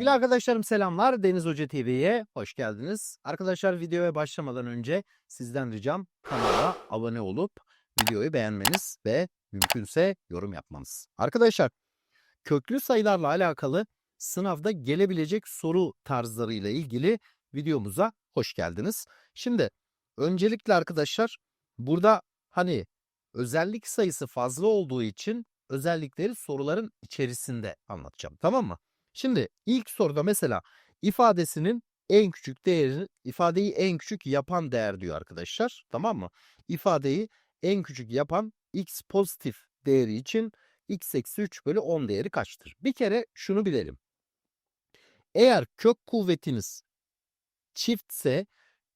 Sevgili arkadaşlarım selamlar. Deniz Hoca TV'ye hoş geldiniz. Arkadaşlar videoya başlamadan önce sizden ricam kanala abone olup videoyu beğenmeniz ve mümkünse yorum yapmanız. Arkadaşlar köklü sayılarla alakalı sınavda gelebilecek soru tarzlarıyla ilgili videomuza hoş geldiniz. Şimdi öncelikle arkadaşlar burada hani özellik sayısı fazla olduğu için özellikleri soruların içerisinde anlatacağım. Tamam mı? Şimdi ilk soruda mesela ifadesinin en küçük değeri, ifadeyi en küçük yapan değer diyor arkadaşlar. Tamam mı? İfadeyi en küçük yapan x pozitif değeri için x eksi 3 bölü 10 değeri kaçtır? Bir kere şunu bilelim. Eğer kök kuvvetiniz çiftse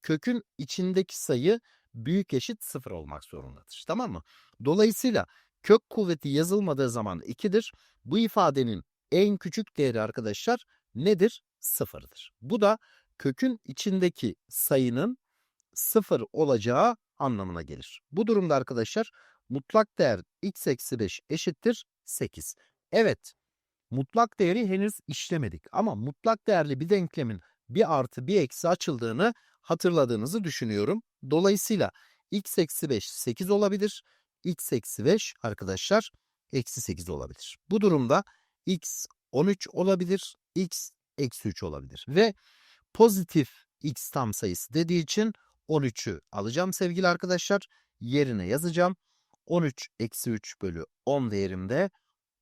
kökün içindeki sayı büyük eşit 0 olmak zorundadır. Tamam mı? Dolayısıyla kök kuvveti yazılmadığı zaman 2'dir. Bu ifadenin en küçük değeri arkadaşlar nedir? Sıfırdır. Bu da kökün içindeki sayının sıfır olacağı anlamına gelir. Bu durumda arkadaşlar mutlak değer x eksi 5 eşittir 8. Evet mutlak değeri henüz işlemedik ama mutlak değerli bir denklemin bir artı bir eksi açıldığını hatırladığınızı düşünüyorum. Dolayısıyla x eksi 5 8 olabilir. x eksi 5 arkadaşlar eksi 8 olabilir. Bu durumda x 13 olabilir, x eksi 3 olabilir. Ve pozitif x tam sayısı dediği için 13'ü alacağım sevgili arkadaşlar. Yerine yazacağım. 13 eksi 3 bölü 10 değerimde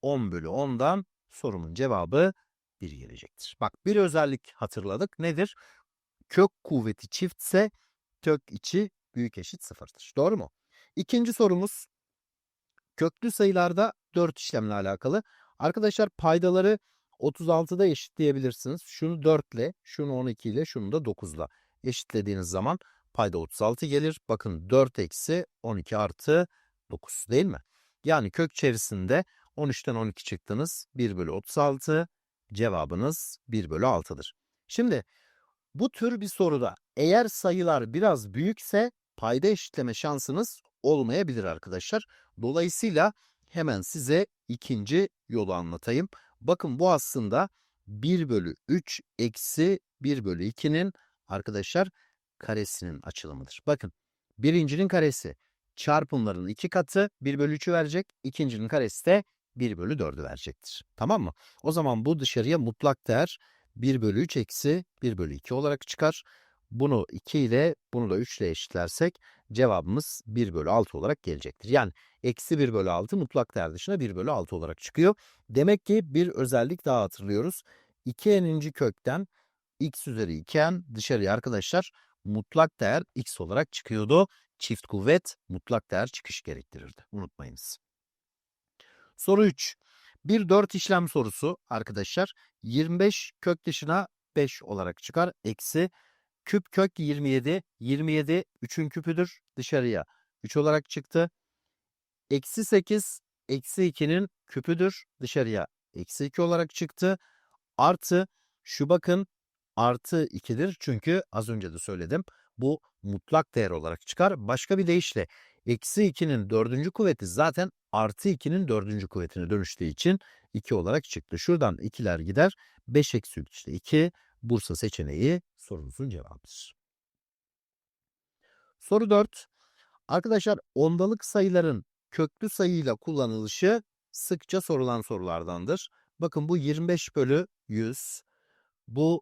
10 bölü 10'dan sorumun cevabı 1 gelecektir. Bak bir özellik hatırladık. Nedir? Kök kuvveti çiftse kök içi büyük eşit sıfırdır. Doğru mu? İkinci sorumuz köklü sayılarda 4 işlemle alakalı. Arkadaşlar paydaları 36'da eşitleyebilirsiniz. Şunu 4 ile, şunu 12 ile, şunu da 9 ile eşitlediğiniz zaman payda 36 gelir. Bakın 4 eksi 12 artı 9 değil mi? Yani kök içerisinde 13'ten 12 çıktınız. 1 bölü 36 cevabınız 1 bölü 6'dır. Şimdi bu tür bir soruda eğer sayılar biraz büyükse payda eşitleme şansınız olmayabilir arkadaşlar. Dolayısıyla hemen size ikinci yolu anlatayım. Bakın bu aslında 1 bölü 3 eksi 1 bölü 2'nin arkadaşlar karesinin açılımıdır. Bakın birincinin karesi çarpımların iki katı 1 bölü 3'ü verecek. ikincinin karesi de 1 bölü 4'ü verecektir. Tamam mı? O zaman bu dışarıya mutlak değer 1 bölü 3 eksi 1 bölü 2 olarak çıkar. Bunu 2 ile bunu da 3 ile eşitlersek cevabımız 1 bölü 6 olarak gelecektir. Yani eksi 1 bölü 6 mutlak değer dışına 1 bölü 6 olarak çıkıyor. Demek ki bir özellik daha hatırlıyoruz. 2n'inci kökten x üzeri 2n dışarıya arkadaşlar mutlak değer x olarak çıkıyordu. Çift kuvvet mutlak değer çıkış gerektirirdi. Unutmayınız. Soru 3. Bir 4 işlem sorusu arkadaşlar. 25 kök dışına 5 olarak çıkar. Eksi küp kök 27. 27 3'ün küpüdür. Dışarıya 3 olarak çıktı. Eksi 8 eksi 2'nin küpüdür. Dışarıya eksi 2 olarak çıktı. Artı şu bakın artı 2'dir. Çünkü az önce de söyledim. Bu mutlak değer olarak çıkar. Başka bir deyişle eksi 2'nin dördüncü kuvveti zaten artı 2'nin dördüncü kuvvetine dönüştüğü için 2 olarak çıktı. Şuradan 2'ler gider. 5 eksi 3 işte 2 Bursa seçeneği sorumuzun cevabıdır. Soru 4. Arkadaşlar ondalık sayıların köklü sayıyla kullanılışı sıkça sorulan sorulardandır. Bakın bu 25 bölü 100. Bu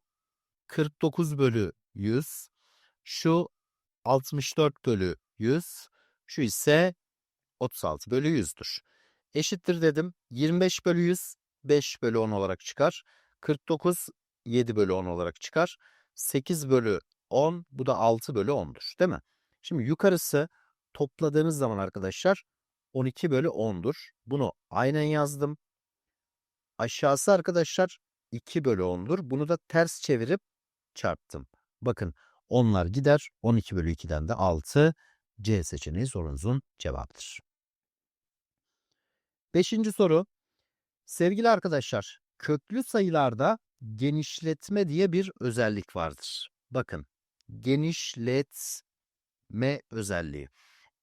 49 bölü 100. Şu 64 bölü 100. Şu ise 36 bölü 100'dür. Eşittir dedim. 25 bölü 100 5 bölü 10 olarak çıkar. 49 7 bölü 10 olarak çıkar. 8 bölü 10 bu da 6 bölü 10'dur değil mi? Şimdi yukarısı topladığınız zaman arkadaşlar 12 bölü 10'dur. Bunu aynen yazdım. Aşağısı arkadaşlar 2 bölü 10'dur. Bunu da ters çevirip çarptım. Bakın onlar gider. 12 bölü 2'den de 6. C seçeneği sorunuzun cevabıdır. Beşinci soru. Sevgili arkadaşlar, köklü sayılarda genişletme diye bir özellik vardır. Bakın, genişletme özelliği.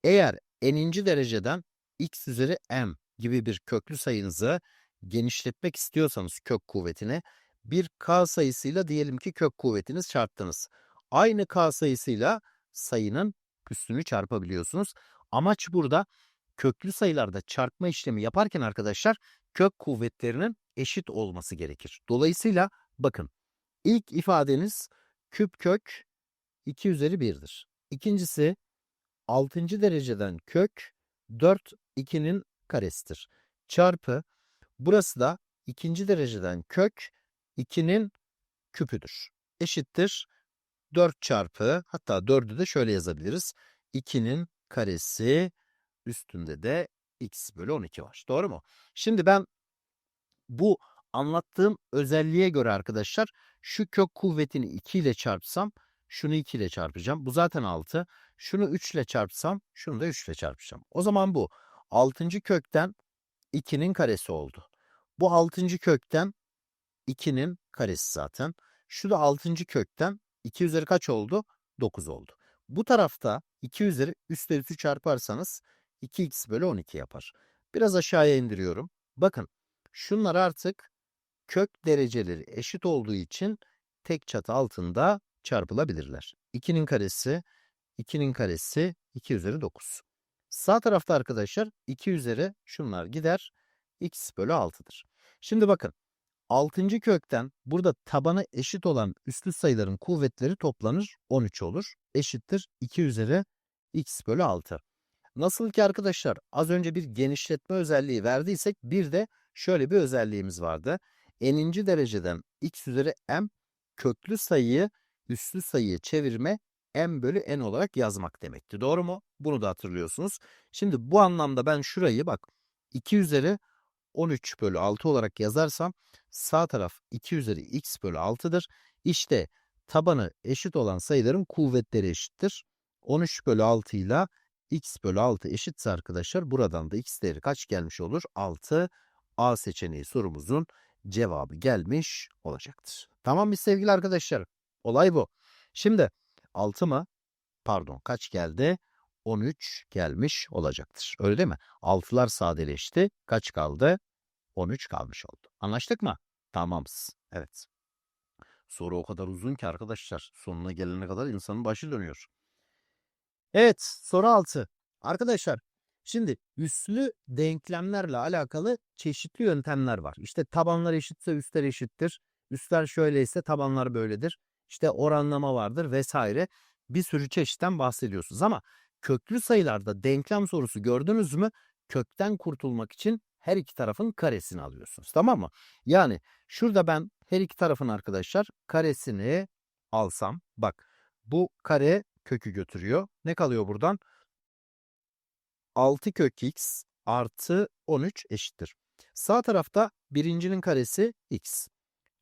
Eğer n'inci dereceden x üzeri m gibi bir köklü sayınızı genişletmek istiyorsanız kök kuvvetini bir k sayısıyla diyelim ki kök kuvvetiniz çarptınız. Aynı k sayısıyla sayının üstünü çarpabiliyorsunuz. Amaç burada köklü sayılarda çarpma işlemi yaparken arkadaşlar kök kuvvetlerinin eşit olması gerekir. Dolayısıyla bakın ilk ifadeniz küp kök 2 üzeri 1'dir. İkincisi 6. dereceden kök 4 2'nin karesidir. Çarpı burası da ikinci dereceden kök 2'nin küpüdür. Eşittir 4 çarpı hatta 4'ü de şöyle yazabiliriz. 2'nin karesi üstünde de x bölü 12 var. Doğru mu? Şimdi ben bu anlattığım özelliğe göre arkadaşlar şu kök kuvvetini 2 ile çarpsam şunu 2 ile çarpacağım. Bu zaten 6. Şunu 3 ile çarpsam şunu da 3 ile çarpacağım. O zaman bu 6. kökten 2'nin karesi oldu. Bu 6. kökten 2'nin karesi zaten. Şu da 6. kökten 2 üzeri kaç oldu? 9 oldu. Bu tarafta 2 üzeri üstte üstü çarparsanız 2x bölü 12 yapar. Biraz aşağıya indiriyorum. Bakın şunlar artık kök dereceleri eşit olduğu için tek çatı altında çarpılabilirler. 2'nin karesi, 2'nin karesi 2 üzeri 9. Sağ tarafta arkadaşlar 2 üzeri şunlar gider. x bölü 6'dır. Şimdi bakın 6. kökten burada tabanı eşit olan üslü sayıların kuvvetleri toplanır 13 olur. Eşittir 2 üzeri x bölü 6. Nasıl ki arkadaşlar az önce bir genişletme özelliği verdiysek bir de şöyle bir özelliğimiz vardı. N'inci dereceden x üzeri m köklü sayıyı üslü sayıya çevirme m bölü n olarak yazmak demekti. Doğru mu? Bunu da hatırlıyorsunuz. Şimdi bu anlamda ben şurayı bak 2 üzeri 13 bölü 6 olarak yazarsam sağ taraf 2 üzeri x bölü 6'dır. İşte tabanı eşit olan sayıların kuvvetleri eşittir. 13 bölü 6 ile x bölü 6 eşitse arkadaşlar buradan da x değeri kaç gelmiş olur? 6. A seçeneği sorumuzun cevabı gelmiş olacaktır. Tamam mı sevgili arkadaşlar? Olay bu. Şimdi 6 mı? Pardon kaç geldi? 13 gelmiş olacaktır. Öyle değil mi? 6'lar sadeleşti. Kaç kaldı? 13 kalmış oldu. Anlaştık mı? Tamamız. Evet. Soru o kadar uzun ki arkadaşlar. Sonuna gelene kadar insanın başı dönüyor. Evet soru 6. Arkadaşlar şimdi üslü denklemlerle alakalı çeşitli yöntemler var. İşte tabanlar eşitse üstler eşittir. Üstler şöyleyse tabanlar böyledir. İşte oranlama vardır vesaire. Bir sürü çeşitten bahsediyorsunuz ama köklü sayılarda denklem sorusu gördünüz mü kökten kurtulmak için her iki tarafın karesini alıyorsunuz. Tamam mı? Yani şurada ben her iki tarafın arkadaşlar karesini alsam bak bu kare kökü götürüyor. Ne kalıyor buradan? 6 kök x artı 13 eşittir. Sağ tarafta birincinin karesi x.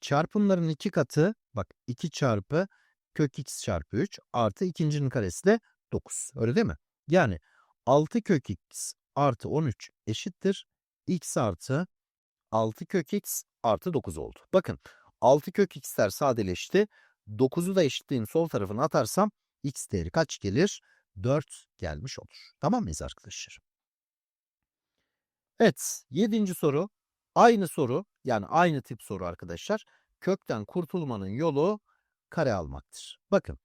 Çarpımların iki katı bak 2 çarpı kök x çarpı 3 artı ikincinin karesi de 9. Öyle değil mi? Yani 6 kök x artı 13 eşittir. x artı 6 kök x artı 9 oldu. Bakın 6 kök x'ler sadeleşti. 9'u da eşitliğin sol tarafına atarsam x değeri kaç gelir? 4 gelmiş olur. Tamam mıyız arkadaşlar? Evet, yedinci soru. Aynı soru, yani aynı tip soru arkadaşlar. Kökten kurtulmanın yolu kare almaktır. Bakın,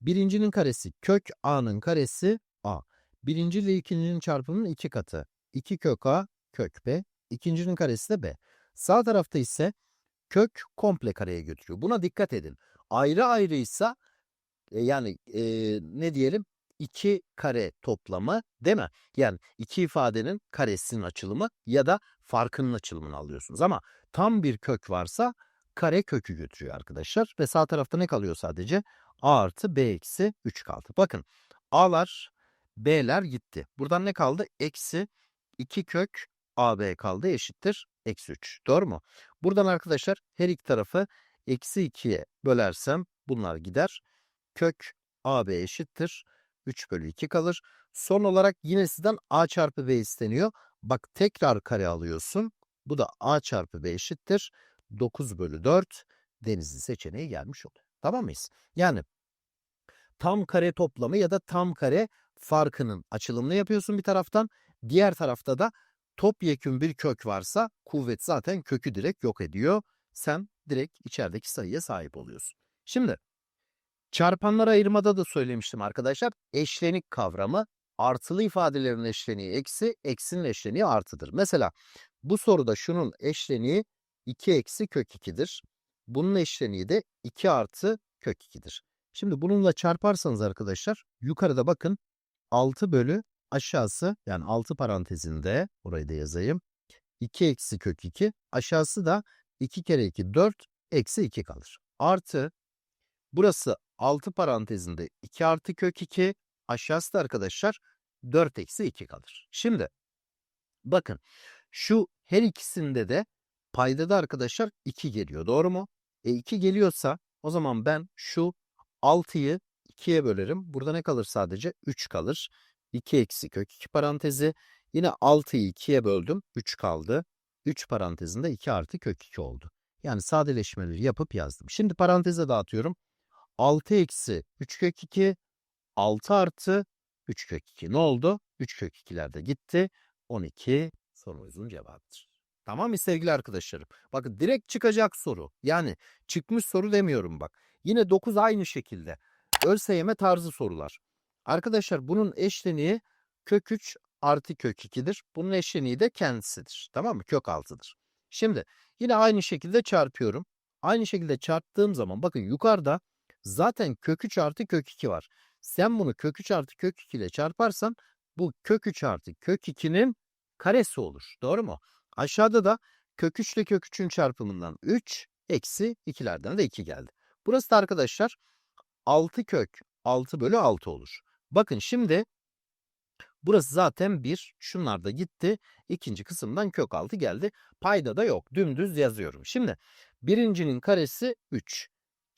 birincinin karesi kök a'nın karesi a. Birinci ile ikincinin çarpımının iki katı. 2 kök a, kök b. İkincinin karesi de b. Sağ tarafta ise kök komple kareye götürüyor. Buna dikkat edin. Ayrı ayrıysa e, yani e, ne diyelim 2 kare toplamı değil mi? Yani iki ifadenin karesinin açılımı ya da farkının açılımını alıyorsunuz. Ama tam bir kök varsa kare kökü götürüyor arkadaşlar. Ve sağ tarafta ne kalıyor sadece? A artı B eksi 3 kaldı. Bakın A'lar B'ler gitti. Buradan ne kaldı? Eksi 2 kök AB kaldı eşittir. Eksi 3. Doğru mu? Buradan arkadaşlar her iki tarafı eksi 2'ye bölersem bunlar gider. Kök AB eşittir. 3 bölü 2 kalır. Son olarak yine sizden A çarpı B isteniyor. Bak tekrar kare alıyorsun. Bu da A çarpı B eşittir. 9 bölü 4 denizli seçeneği gelmiş oluyor. Tamam mıyız? Yani tam kare toplamı ya da tam kare farkının açılımını yapıyorsun bir taraftan. Diğer tarafta da topyekün bir kök varsa kuvvet zaten kökü direkt yok ediyor. Sen direkt içerideki sayıya sahip oluyorsun. Şimdi çarpanlar ayırmada da söylemiştim arkadaşlar. Eşlenik kavramı artılı ifadelerin eşleniği eksi, eksinin eşleniği artıdır. Mesela bu soruda şunun eşleniği 2 eksi kök 2'dir. Bunun eşleniği de 2 artı kök 2'dir. Şimdi bununla çarparsanız arkadaşlar yukarıda bakın 6 bölü aşağısı yani 6 parantezinde orayı da yazayım. 2 eksi kök 2 aşağısı da 2 kere 2 4 eksi 2 kalır. Artı burası 6 parantezinde 2 artı kök 2 aşağısı da arkadaşlar 4 eksi 2 kalır. Şimdi bakın şu her ikisinde de paydada arkadaşlar 2 geliyor doğru mu? E 2 geliyorsa o zaman ben şu 6'yı 2'ye bölerim. Burada ne kalır sadece? 3 kalır. 2 eksi kök 2 parantezi. Yine 6'yı 2'ye böldüm. 3 kaldı. 3 parantezinde 2 artı kök 2 oldu. Yani sadeleşmeleri yapıp yazdım. Şimdi paranteze dağıtıyorum. 6 eksi 3 kök 2 6 artı 3 kök 2. Ne oldu? 3 kök 2'ler de gitti. 12 sorumuzun cevabıdır. Tamam mı sevgili arkadaşlarım? Bakın direkt çıkacak soru. Yani çıkmış soru demiyorum bak. Yine 9 aynı şekilde. ÖSYM tarzı sorular. Arkadaşlar bunun eşleniği kök 3 artı kök 2'dir. Bunun eşleniği de kendisidir. Tamam mı? Kök 6'dır. Şimdi yine aynı şekilde çarpıyorum. Aynı şekilde çarptığım zaman bakın yukarıda zaten kök 3 artı kök 2 var. Sen bunu kök 3 artı kök 2 ile çarparsan bu kök 3 artı kök 2'nin karesi olur. Doğru mu? Aşağıda da kök 3 ile kök 3'ün çarpımından 3 eksi 2'lerden de 2 geldi. Burası da arkadaşlar 6 kök 6 bölü 6 olur. Bakın şimdi burası zaten 1. Şunlar da gitti. İkinci kısımdan kök 6 geldi. Payda da yok. Dümdüz yazıyorum. Şimdi birincinin karesi 3.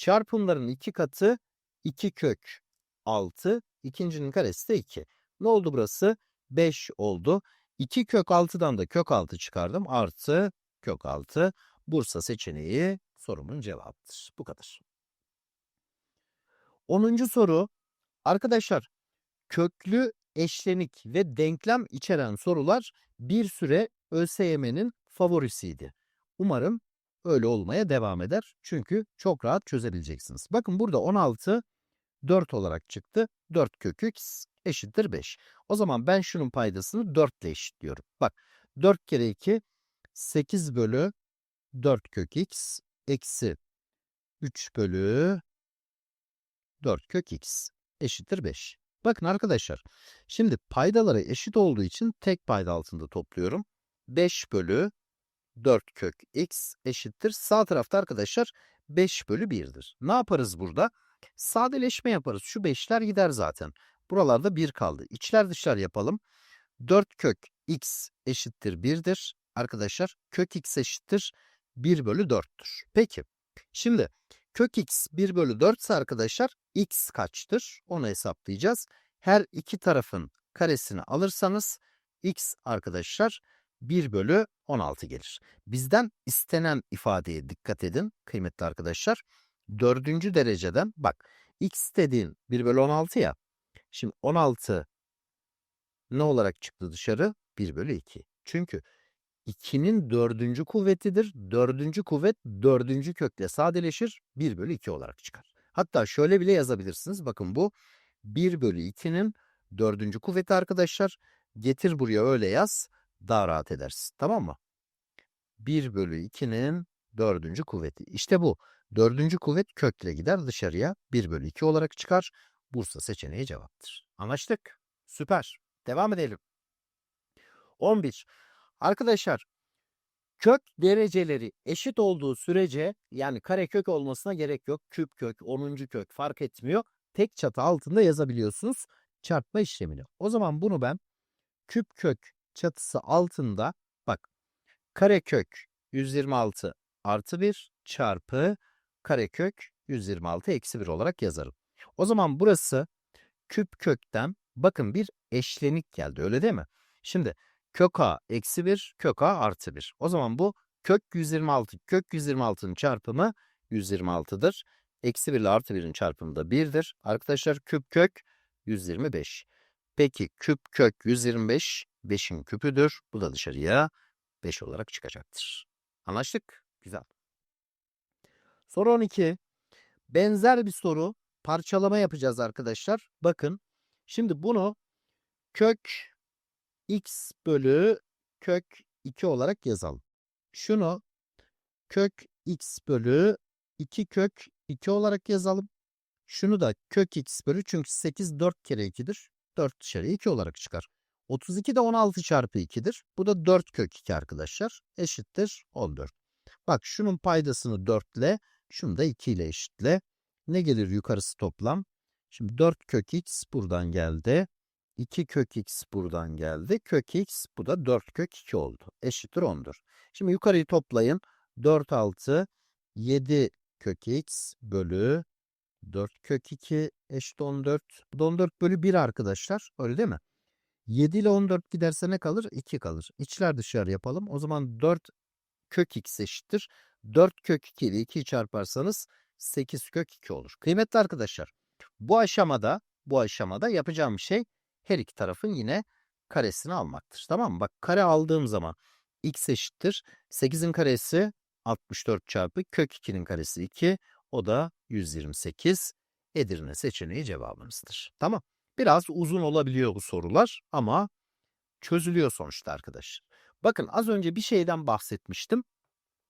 Çarpımların iki katı 2 kök 6. İkincinin karesi de 2. Ne oldu burası? 5 oldu. 2 kök 6'dan da kök 6 çıkardım. Artı kök 6. Bursa seçeneği sorumun cevabıdır. Bu kadar. 10. soru. Arkadaşlar köklü eşlenik ve denklem içeren sorular bir süre ÖSYM'nin favorisiydi. Umarım öyle olmaya devam eder. Çünkü çok rahat çözebileceksiniz. Bakın burada 16 4 olarak çıktı. 4 kök x eşittir 5. O zaman ben şunun paydasını 4 ile eşitliyorum. Bak 4 kere 2 8 bölü 4 kök x eksi 3 bölü 4 kök x eşittir 5. Bakın arkadaşlar şimdi paydaları eşit olduğu için tek payda altında topluyorum. 5 bölü 4 kök x eşittir. Sağ tarafta arkadaşlar 5 bölü 1'dir. Ne yaparız burada? Sadeleşme yaparız. Şu 5'ler gider zaten. Buralarda 1 kaldı. İçler dışlar yapalım. 4 kök x eşittir 1'dir. Arkadaşlar kök x eşittir 1 bölü 4'tür. Peki şimdi kök x 1 bölü 4 ise arkadaşlar x kaçtır? Onu hesaplayacağız. Her iki tarafın karesini alırsanız x arkadaşlar 1 bölü 16 gelir. Bizden istenen ifadeye dikkat edin kıymetli arkadaşlar. Dördüncü dereceden bak x dediğin 1 bölü 16 ya. Şimdi 16 ne olarak çıktı dışarı? 1 bölü 2. Çünkü 2'nin dördüncü kuvvetidir. Dördüncü kuvvet dördüncü kökle sadeleşir. 1 bölü 2 olarak çıkar. Hatta şöyle bile yazabilirsiniz. Bakın bu 1 bölü 2'nin dördüncü kuvveti arkadaşlar. Getir buraya öyle yaz. Daha rahat edersin. Tamam mı? 1 bölü 2'nin dördüncü kuvveti. İşte bu. Dördüncü kuvvet kökle gider dışarıya. 1 bölü 2 olarak çıkar. Bursa seçeneği cevaptır. Anlaştık. Süper. Devam edelim. 11. Arkadaşlar kök dereceleri eşit olduğu sürece yani karekök olmasına gerek yok. Küp kök, 10. kök fark etmiyor. Tek çatı altında yazabiliyorsunuz çarpma işlemini. O zaman bunu ben küp kök çatısı altında bak karekök 126 artı 1 çarpı karekök 126 eksi 1 olarak yazarım. O zaman burası küp kökten bakın bir eşlenik geldi öyle değil mi? Şimdi kök a eksi 1 kök a artı 1. O zaman bu kök 126 kök 126'nın çarpımı 126'dır. Eksi 1 ile artı 1'in çarpımı da 1'dir. Arkadaşlar küp kök 125. Peki küp kök 125 5'in küpüdür. Bu da dışarıya 5 olarak çıkacaktır. Anlaştık? Güzel. Soru 12. Benzer bir soru. Parçalama yapacağız arkadaşlar. Bakın. Şimdi bunu kök x bölü kök 2 olarak yazalım. Şunu kök x bölü 2 kök 2 olarak yazalım. Şunu da kök x bölü çünkü 8 4 kere 2'dir. 4 dışarıya 2 olarak çıkar. 32 de 16 çarpı 2'dir. Bu da 4 kök 2 arkadaşlar. Eşittir 14. Bak şunun paydasını 4 ile şunu da 2 ile eşitle. Ne gelir yukarısı toplam? Şimdi 4 kök x buradan geldi. 2 kök x buradan geldi. Kök x bu da 4 kök 2 oldu. Eşittir 14. Şimdi yukarıyı toplayın. 4 6 7 kök x bölü 4 kök 2 eşit 14. Bu da 14 bölü 1 arkadaşlar. Öyle değil mi? 7 ile 14 giderse ne kalır? 2 kalır. İçler dışarı yapalım. O zaman 4 kök x eşittir. 4 kök 2 ile 2'yi çarparsanız 8 kök 2 olur. Kıymetli arkadaşlar bu aşamada bu aşamada yapacağım şey her iki tarafın yine karesini almaktır. Tamam mı? Bak kare aldığım zaman x eşittir. 8'in karesi 64 çarpı kök 2'nin karesi 2. O da 128. Edirne seçeneği cevabımızdır. Tamam. Biraz uzun olabiliyor bu sorular ama çözülüyor sonuçta arkadaşlar. Bakın az önce bir şeyden bahsetmiştim.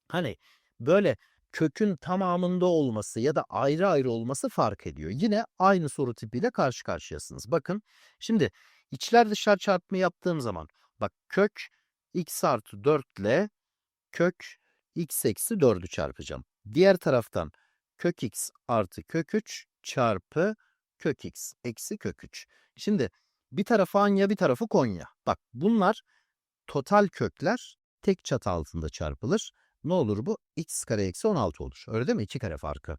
Hani böyle kökün tamamında olması ya da ayrı ayrı olması fark ediyor. Yine aynı soru tipiyle karşı karşıyasınız. Bakın şimdi içler dışlar çarpımı yaptığım zaman bak kök x artı 4 ile kök x eksi 4'ü çarpacağım. Diğer taraftan kök x artı kök 3 çarpı kök x eksi kök 3. Şimdi bir tarafı Anya bir tarafı Konya. Bak bunlar total kökler tek çatı altında çarpılır. Ne olur bu? x kare eksi 16 olur. Öyle değil mi? 2 kare farkı.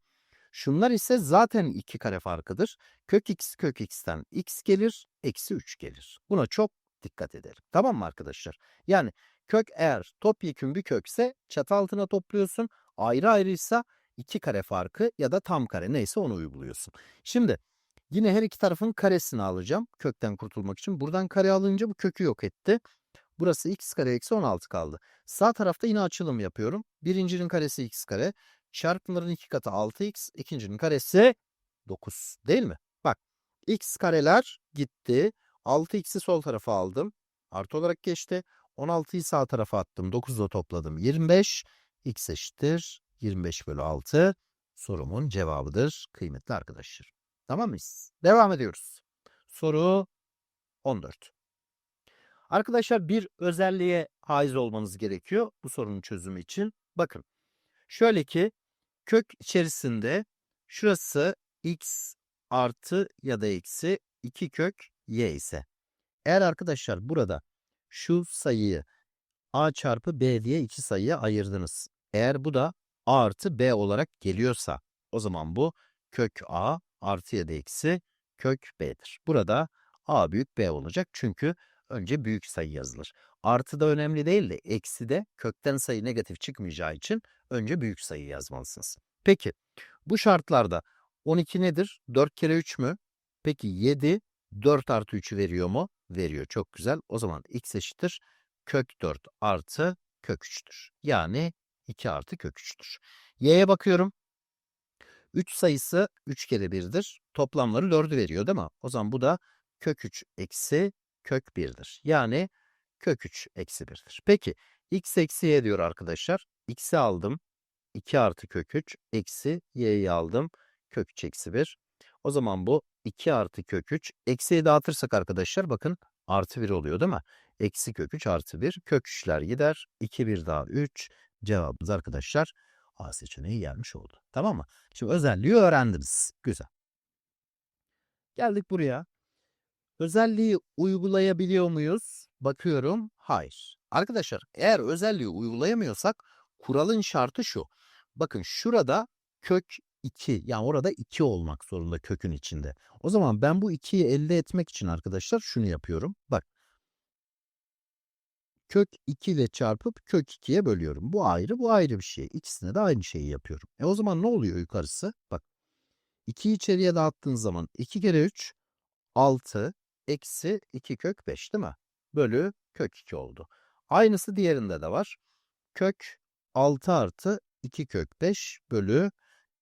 Şunlar ise zaten 2 kare farkıdır. Kök x kök x'ten x gelir, eksi 3 gelir. Buna çok dikkat edelim. Tamam mı arkadaşlar? Yani kök eğer topyekün bir kökse çatı altına topluyorsun. Ayrı ayrıysa 2 kare farkı ya da tam kare neyse onu uyguluyorsun. Şimdi yine her iki tarafın karesini alacağım kökten kurtulmak için. Buradan kare alınca bu kökü yok etti. Burası x kare eksi 16 kaldı. Sağ tarafta yine açılım yapıyorum. Birincinin karesi x kare. Çarpımların iki katı 6x. ikincinin karesi 9 değil mi? Bak x kareler gitti. 6x'i sol tarafa aldım. Artı olarak geçti. 16'yı sağ tarafa attım. 9'da topladım. 25. x eşittir. 25 bölü 6 sorumun cevabıdır kıymetli arkadaşlar. Tamam mıyız? Devam ediyoruz. Soru 14. Arkadaşlar bir özelliğe haiz olmanız gerekiyor bu sorunun çözümü için. Bakın şöyle ki kök içerisinde şurası x artı ya da eksi 2 kök y ise. Eğer arkadaşlar burada şu sayıyı a çarpı b diye iki sayıya ayırdınız. Eğer bu da a artı b olarak geliyorsa o zaman bu kök a artı ya da eksi kök b'dir. Burada a büyük b olacak çünkü önce büyük sayı yazılır. Artı da önemli değil de eksi de kökten sayı negatif çıkmayacağı için önce büyük sayı yazmalısınız. Peki bu şartlarda 12 nedir? 4 kere 3 mü? Peki 7 4 artı 3'ü veriyor mu? Veriyor. Çok güzel. O zaman x eşittir. Kök 4 artı kök 3'tür. Yani 2 artı kök 3'tür. Y'ye bakıyorum. 3 sayısı 3 kere 1'dir. Toplamları 4'ü veriyor değil mi? O zaman bu da kök 3 eksi kök 1'dir. Yani kök 3 eksi 1'dir. Peki x eksi y diyor arkadaşlar. x'i aldım. 2 artı kök 3 eksi y'yi aldım. Kök 3 eksi 1. O zaman bu 2 artı kök 3. Eksiye dağıtırsak arkadaşlar bakın artı 1 oluyor değil mi? Eksi kök 3 artı 1. Kök 3'ler gider. 2 1 daha 3. Cevabımız arkadaşlar A seçeneği gelmiş oldu. Tamam mı? Şimdi özelliği öğrendiniz. Güzel. Geldik buraya. Özelliği uygulayabiliyor muyuz? Bakıyorum. Hayır. Arkadaşlar eğer özelliği uygulayamıyorsak kuralın şartı şu. Bakın şurada kök 2 yani orada 2 olmak zorunda kökün içinde. O zaman ben bu 2'yi elde etmek için arkadaşlar şunu yapıyorum. Bak kök 2 ile çarpıp kök 2'ye bölüyorum. Bu ayrı bu ayrı bir şey. İkisine de aynı şeyi yapıyorum. E o zaman ne oluyor yukarısı? Bak 2'yi içeriye dağıttığın zaman 2 kere 3 6 eksi 2 kök 5 değil mi? Bölü kök 2 oldu. Aynısı diğerinde de var. Kök 6 artı 2 kök 5 bölü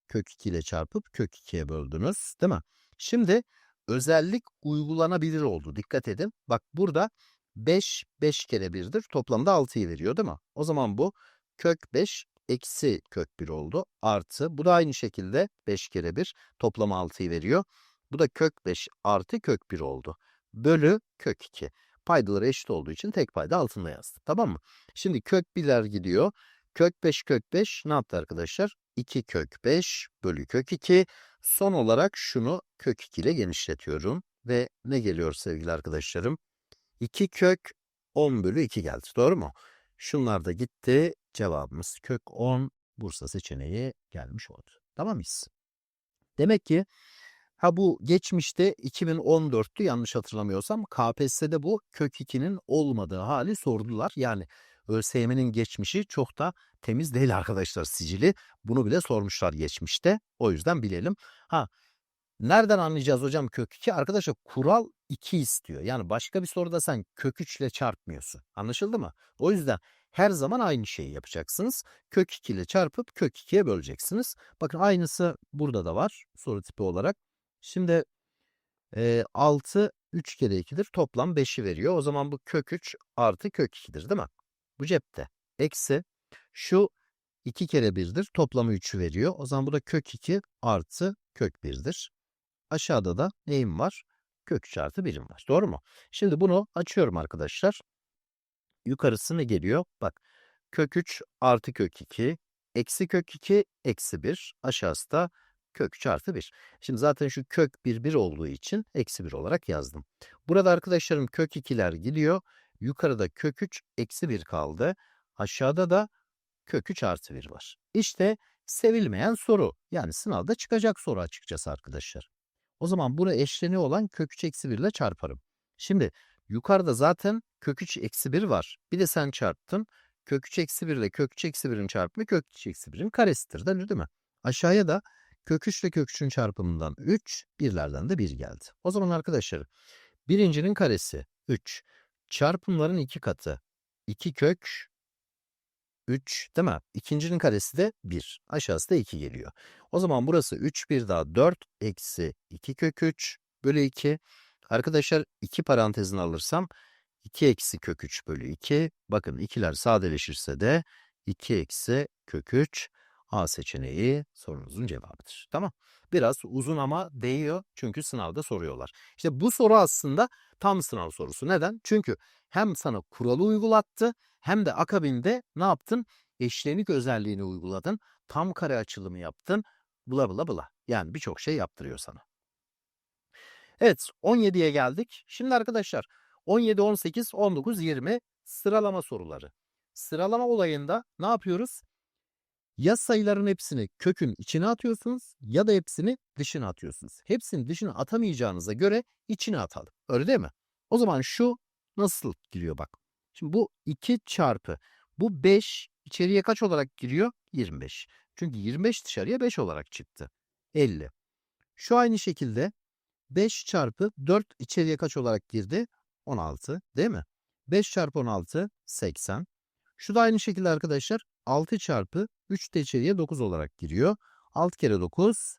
kök 2 ile çarpıp kök 2'ye böldünüz değil mi? Şimdi özellik uygulanabilir oldu. Dikkat edin. Bak burada 5, 5 kere 1'dir. Toplamda 6'yı veriyor değil mi? O zaman bu kök 5 eksi kök 1 oldu. Artı bu da aynı şekilde 5 kere 1 toplamı 6'yı veriyor. Bu da kök 5 artı kök 1 oldu. Bölü kök 2. Paydaları eşit olduğu için tek payda altında yazdım. Tamam mı? Şimdi kök 1'ler gidiyor. Kök 5 kök 5 ne yaptı arkadaşlar? 2 kök 5 bölü kök 2. Son olarak şunu kök 2 ile genişletiyorum. Ve ne geliyor sevgili arkadaşlarım? 2 kök 10 bölü 2 geldi. Doğru mu? Şunlar da gitti. Cevabımız kök 10 Bursa seçeneği gelmiş oldu. Tamam mıyız? Demek ki ha bu geçmişte 2014'tü yanlış hatırlamıyorsam KPSS'de bu kök 2'nin olmadığı hali sordular. Yani ÖSYM'nin geçmişi çok da temiz değil arkadaşlar sicili. Bunu bile sormuşlar geçmişte. O yüzden bilelim. Ha nereden anlayacağız hocam kök 2? Arkadaşlar kural 2 istiyor. Yani başka bir soruda sen kök 3 ile çarpmıyorsun. Anlaşıldı mı? O yüzden her zaman aynı şeyi yapacaksınız. Kök 2 ile çarpıp kök 2'ye böleceksiniz. Bakın aynısı burada da var soru tipi olarak. Şimdi e, 6 3 kere 2'dir. Toplam 5'i veriyor. O zaman bu kök 3 artı kök 2'dir değil mi? Bu cepte. Eksi şu 2 kere 1'dir. Toplamı 3'ü veriyor. O zaman bu da kök 2 artı kök 1'dir. Aşağıda da neyim var? Kök 3 artı 1'im var. Doğru mu? Şimdi bunu açıyorum arkadaşlar. Yukarısı ne geliyor? Bak kök 3 artı kök 2 eksi kök 2 eksi 1 aşağısı da kök 3 artı 1. Şimdi zaten şu kök 1 1 olduğu için eksi 1 olarak yazdım. Burada arkadaşlarım kök 2'ler gidiyor. Yukarıda kök 3 eksi 1 kaldı. Aşağıda da kök 3 artı 1 var. İşte sevilmeyen soru. Yani sınavda çıkacak soru açıkçası arkadaşlar. O zaman bunu eşleni olan kök 3 eksi 1 ile çarparım. Şimdi yukarıda zaten kök 3 eksi 1 var. Bir de sen çarptın. Kök 3 eksi 1 ile kök 3 eksi 1'in çarpımı kök 3 eksi 1'in karesidir. Değil mi? Aşağıya da kök 3 ile kök 3'ün çarpımından 3, birlerden de 1 geldi. O zaman arkadaşlar birincinin karesi 3. Çarpımların iki katı 2 kök 3 değil mi? İkincinin karesi de 1. Aşağısı da 2 geliyor. O zaman burası 3 bir daha 4 eksi 2 kök 3 bölü 2. Arkadaşlar 2 parantezini alırsam 2 eksi kök 3 bölü 2. Bakın ikiler sadeleşirse de 2 eksi kök 3. A seçeneği sorunuzun cevabıdır. Tamam. Biraz uzun ama değiyor çünkü sınavda soruyorlar. İşte bu soru aslında tam sınav sorusu. Neden? Çünkü hem sana kuralı uygulattı hem de akabinde ne yaptın? Eşlenik özelliğini uyguladın. Tam kare açılımı yaptın. Bla bla bla. Yani birçok şey yaptırıyor sana. Evet 17'ye geldik. Şimdi arkadaşlar 17, 18, 19, 20 sıralama soruları. Sıralama olayında ne yapıyoruz? Ya sayıların hepsini kökün içine atıyorsunuz ya da hepsini dışına atıyorsunuz. Hepsini dışına atamayacağınıza göre içine atalım. Öyle değil mi? O zaman şu nasıl giriyor bak. Şimdi bu 2 çarpı bu 5 içeriye kaç olarak giriyor? 25. Çünkü 25 dışarıya 5 olarak çıktı. 50. Şu aynı şekilde 5 çarpı 4 içeriye kaç olarak girdi? 16 değil mi? 5 çarpı 16 80. Şu da aynı şekilde arkadaşlar 6 çarpı 3 de içeriye 9 olarak giriyor. 6 kere 9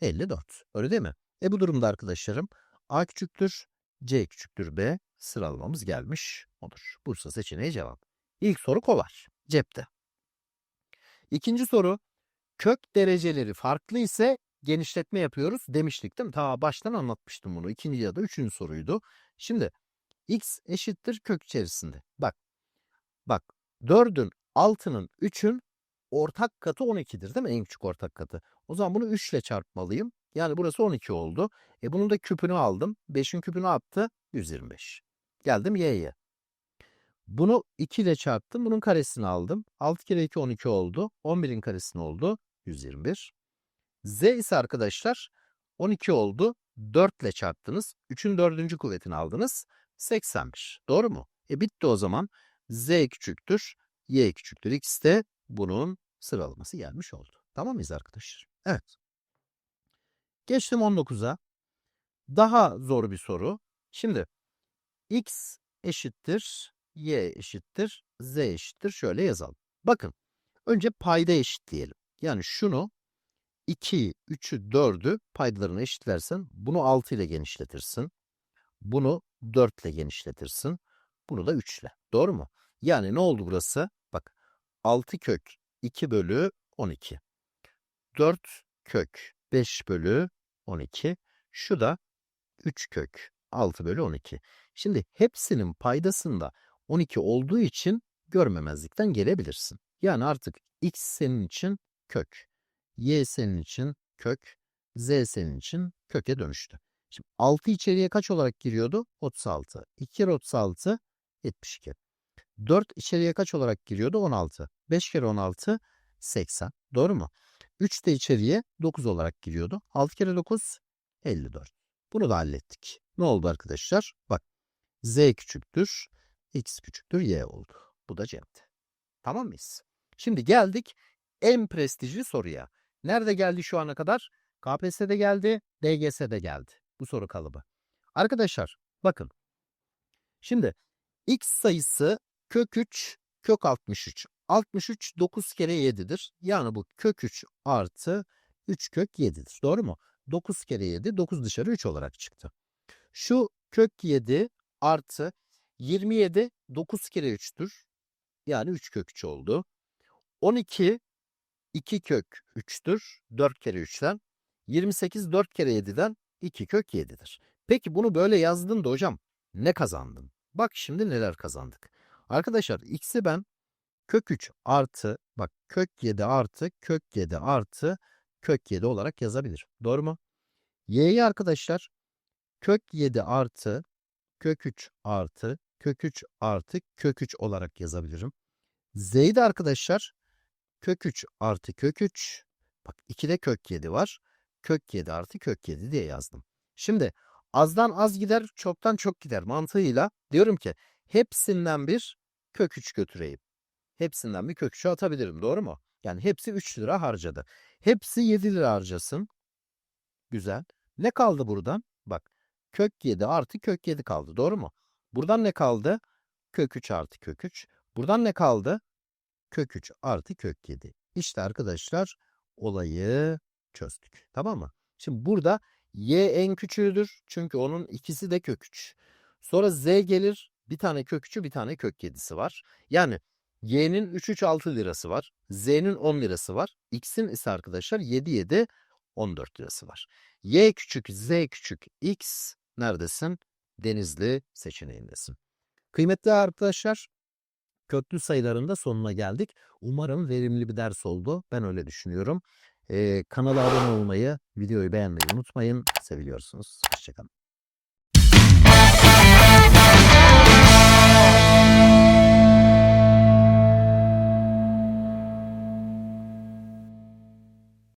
54. Öyle değil mi? E bu durumda arkadaşlarım A küçüktür, C küçüktür B sıralamamız gelmiş olur. Bursa seçeneği cevap. İlk soru kolay. Cepte. İkinci soru kök dereceleri farklı ise genişletme yapıyoruz demiştik değil mi? Ta baştan anlatmıştım bunu. İkinci ya da üçüncü soruydu. Şimdi x eşittir kök içerisinde. Bak. Bak 4'ün 6'nın 3'ün ortak katı 12'dir değil mi? En küçük ortak katı. O zaman bunu 3 ile çarpmalıyım. Yani burası 12 oldu. E bunun da küpünü aldım. 5'in küpünü attı. 125. Geldim y'ye. Bunu 2 ile çarptım. Bunun karesini aldım. 6 kere 2 12 oldu. 11'in karesini oldu. 121. Z ise arkadaşlar 12 oldu. 4 ile çarptınız. 3'ün 4. kuvvetini aldınız. 81. Doğru mu? E bitti o zaman. Z küçüktür. Y küçüktür. X de bunun sıralaması gelmiş oldu. Tamam mıyız arkadaşlar? Evet. Geçtim 19'a. Daha zor bir soru. Şimdi x eşittir, y eşittir, z eşittir. Şöyle yazalım. Bakın önce payda eşitleyelim. Yani şunu 2'yi, 3'ü, 4'ü paydalarına eşitlersen bunu 6 ile genişletirsin. Bunu 4 ile genişletirsin. Bunu da 3 ile. Doğru mu? Yani ne oldu burası? Bak 6 kök 2 bölü 12. 4 kök 5 bölü 12. Şu da 3 kök 6 bölü 12. Şimdi hepsinin paydasında 12 olduğu için görmemezlikten gelebilirsin. Yani artık x senin için kök, y senin için kök, z senin için köke dönüştü. Şimdi 6 içeriye kaç olarak giriyordu? 36. 2 kere 36 72. 4 içeriye kaç olarak giriyordu? 16. 5 kere 16 80. Doğru mu? 3 de içeriye 9 olarak giriyordu. 6 kere 9 54. Bunu da hallettik. Ne oldu arkadaşlar? Bak z küçüktür, x küçüktür, y oldu. Bu da Cem'di. Tamam mıyız? Şimdi geldik en prestijli soruya. Nerede geldi şu ana kadar? KPSS'de geldi, DGS'de geldi. Bu soru kalıbı. Arkadaşlar bakın. Şimdi x sayısı kök 3, kök 63. 63 9 kere 7'dir. Yani bu kök 3 artı 3 kök 7'dir. Doğru mu? 9 kere 7, 9 dışarı 3 olarak çıktı. Şu kök 7 artı 27 9 kere 3'tür. Yani 3 kök 3 oldu. 12 2 kök 3'tür. 4 kere 3'ten. 28 4 kere 7'den 2 kök 7'dir. Peki bunu böyle yazdın da hocam ne kazandın? Bak şimdi neler kazandık. Arkadaşlar x'i ben kök 3 artı bak kök 7 artı kök 7 artı kök 7 olarak yazabilirim. Doğru mu? y'yi arkadaşlar kök 7 artı kök 3 artı kök 3 artı kök 3 olarak yazabilirim. Z'yi de arkadaşlar kök 3 artı kök 3 bak 2'de kök 7 var. Kök 7 artı kök 7 diye yazdım. Şimdi azdan az gider çoktan çok gider mantığıyla diyorum ki hepsinden bir kök 3 götüreyim. Hepsinden bir kök 3'ü atabilirim doğru mu? Yani hepsi 3 lira harcadı. Hepsi 7 lira harcasın. Güzel. Ne kaldı buradan? Bak kök 7 artı kök 7 kaldı. Doğru mu? Buradan ne kaldı? Kök 3 artı kök 3. Buradan ne kaldı? Kök 3 artı kök 7. İşte arkadaşlar olayı çözdük. Tamam mı? Şimdi burada y en küçüğüdür. Çünkü onun ikisi de kök 3. Sonra z gelir. Bir tane kök 3'ü bir tane kök 7'si var. Yani y'nin 3 3 6 lirası var. z'nin 10 lirası var. x'in ise arkadaşlar 7 7 14 lirası var. Y küçük, Z küçük, X neredesin? Denizli seçeneğindesin. Kıymetli arkadaşlar, köklü sayıların da sonuna geldik. Umarım verimli bir ders oldu. Ben öyle düşünüyorum. Ee, kanala abone olmayı, videoyu beğenmeyi unutmayın. Seviliyorsunuz. Hoşçakalın.